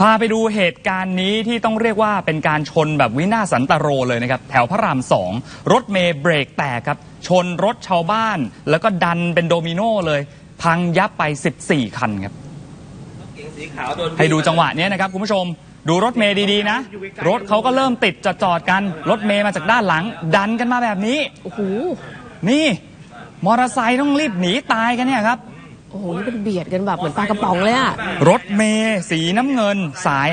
พาไปดูเหตุการณ์นี้ที่ต้องเรียกว่าเป็นการชนแบบวินาศสันตโรเลยนะครับ แถวพระรามสองรถเมย์เบรกแตกครับ ชนรถชาวบ้าน แล้วก็ดันเป็นโดมิโนเลย พังยับไป 14 คันครับสีขาวโดนให้ดูจังหวะนี้นะครับคุณผู้ชมดูรถเมย์ดีๆนะ รถเขาก็เริ่มติดจอดๆกัน รถเมย์มาจากด้านหลัง ดันกันมาแบบนี้โอ้โหนี่ มอเตอร์ไซค์ต้องรีบหนีตายกันเนี่ยครับโอ้โหนี่เป็นเบียดกันแบบเหมือนปลากระป๋องเลยอะรถเมย์สีน้ำเงิน สาย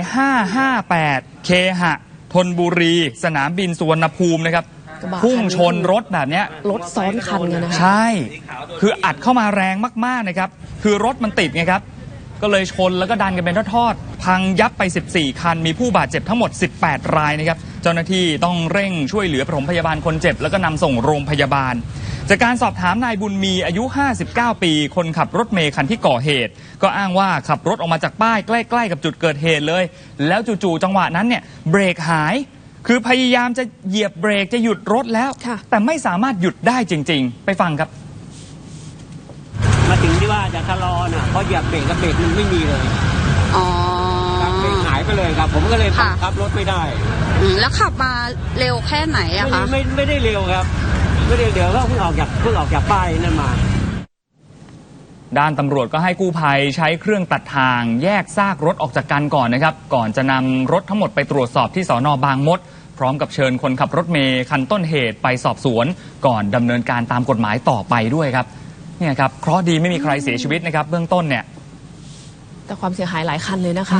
558 เคหะธนบุรี สนามบินสุวรรณภูมินะครับ กระบะพุ่งชนรถแบบเนี้ย รถซ้อนคันกันนะคะ ใช่ คืออัดเข้ามาแรงมาก ๆ นะครับ คือรถมันติดไงครับ ก็เลยชนแล้วก็ดันกันเป็นทอดๆ พังยับไป 14 คัน มีผู้บาดเจ็บทั้งหมด 18 รายนะครับ เจ้าหน้าที่ต้องเร่งช่วยเหลือปฐมพยาบาลคนเจ็บ แล้วก็นำส่งโรงพยาบาล จากการสอบถามนายบุญมีอายุ 59 ปี คนขับรถเมย์คันที่ก่อเหตุ ก็อ้างว่าขับรถออกมาจากป้ายใกล้ๆกับจุดเกิดเหตุเลย แล้วจู่ๆจังหวะนั้นเนี่ยเบรกหาย คือพยายามจะเหยียบเบรกจะหยุดรถแล้วค่ะแต่ไม่สามารถหยุดได้จริง ๆ ไปฟังครับ มาถึงที่ว่าจะชะลอน่ะเพราะเหยียบเบรกกับเบรกมันไม่มีเลยอ๋อครับเบรกหายไปเลยครับ ผมก็เลยบังคับรถไม่ได้อืมแล้วขับมาเร็วแค่ไหนไม่อะได้คะไม่ไม่ได้เร็วครับ ไม่ได้เร็วก็เพิ่งออกจากเพิ่งออกจากป้ายนั่นมา ด้านตำรวจก็ให้กู้ภัยใช้เครื่องตัดทาง แยกซากรถออกจากกันก่อนนะครับ ก่อนจะนำรถทั้งหมดไปตรวจสอบที่สอนอบางมด พร้อมกับเชิญคนขับรถเมย์คันต้นเหตุไปสอบสวน ก่อนดำเนินการตามกฎหมายต่อไปด้วยครับเนี่ยครับเคราะดีไม่มีใครเสียชีวิตนะครับ เบื้องต้นเนี่ย แต่ความเสียหายหลายคันเลยนะคะ